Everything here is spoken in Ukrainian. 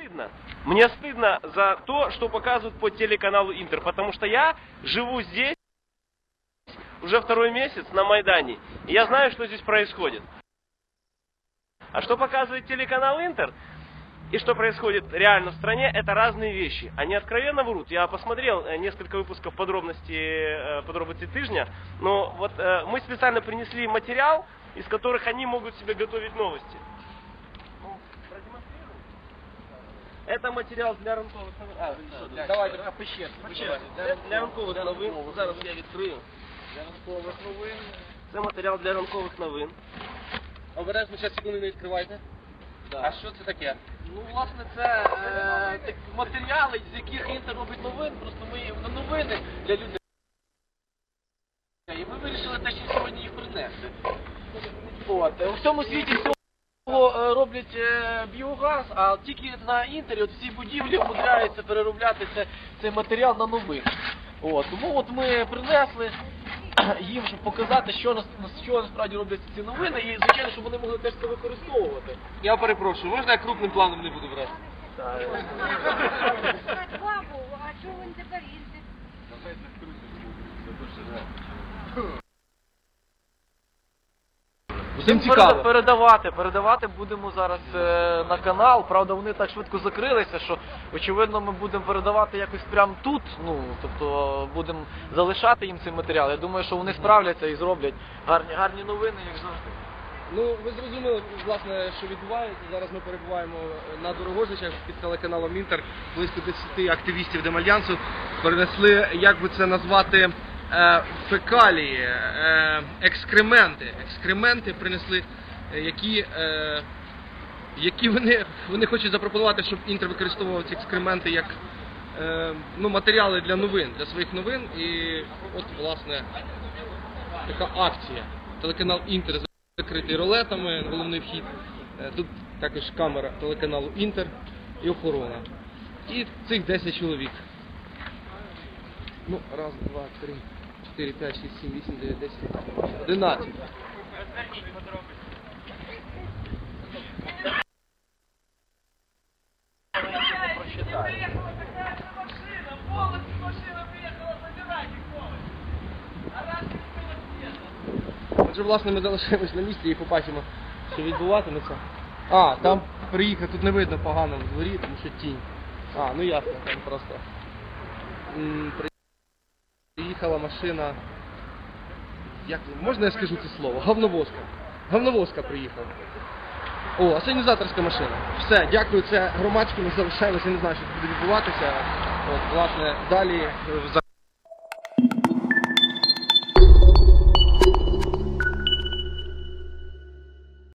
стыдно. Мне стыдно за то, что показывают по телеканалу Интер, потому что я живу здесь уже второй месяц на Майдане, и я знаю, что здесь происходит. А что показывает телеканал Интер и что происходит реально в стране, это разные вещи. Они откровенно врут. Я посмотрел э, несколько выпусков э, подробностей тыжня, но вот э, мы специально принесли материал, из которых они могут себе готовить новости. Это матеріал для ранкових новин. А, для, Давайте, а пище. Для, для ранкових новин. Зараз я відкрию. Для ранкових новин. Це матеріал для ранкових новин. Обережно, зараз секунду не відкривайте. А що це таке? Ну, власне, це е, матеріали, з яких інтер робить новин, просто ми їм на новини для людей. І ми вирішили те, що сьогодні їх принести. От. У всьому світі роблять е, біогаз, а тільки на інтері от всі будівлі умудряються переробляти це, цей матеріал на новин. От. Тому от ми принесли їм, щоб показати, що, нас, що насправді роблять ці новини, і звичайно, щоб вони могли теж це використовувати. Я перепрошую, можна я крупним планом не буду брати? Бабу, а чого він тепер їздить? Всім Будемо переда- передавати, передавати будемо зараз е, на канал. Правда, вони так швидко закрилися, що очевидно ми будемо передавати якось прямо тут. Ну тобто будемо залишати їм цей матеріал. Я думаю, що вони справляться і зроблять гарні гарні новини, як завжди. Ну, ви зрозуміли, власне, що відбувається. Зараз ми перебуваємо на Дорогожичах під телеканалом Інтер. Близько 10 активістів Демальянсу перенесли, як би це назвати, е, фекалії, е, екскременти. Екскременти принесли, е, які, е, які вони, вони хочуть запропонувати, щоб Інтер використовував ці екскременти як е, ну, матеріали для новин, для своїх новин. І от, власне, така акція. Телеканал Інтер закритий ролетами, головний вхід. Е, Тут також камера телеканалу Інтер і охорона. І цих 10 чоловік. Ну, раз, два, три, чотири, п'ять, шість, сім, вісім, дев'ять, десять, одинадцять. Отже, власне, ми залишаємось на місці і побачимо, що відбуватиметься. А, там приїхав, тут не видно погано в дворі, тому що тінь. А, ну ясно, там просто. М, Приїхала машина. Як можна я скажу це слово? Говновозка. Говновозка приїхала. О, асенізаторська машина. Все, дякую, це громадське, ми залишаємося, не знаю, що буде відбуватися. От, власне, далі е,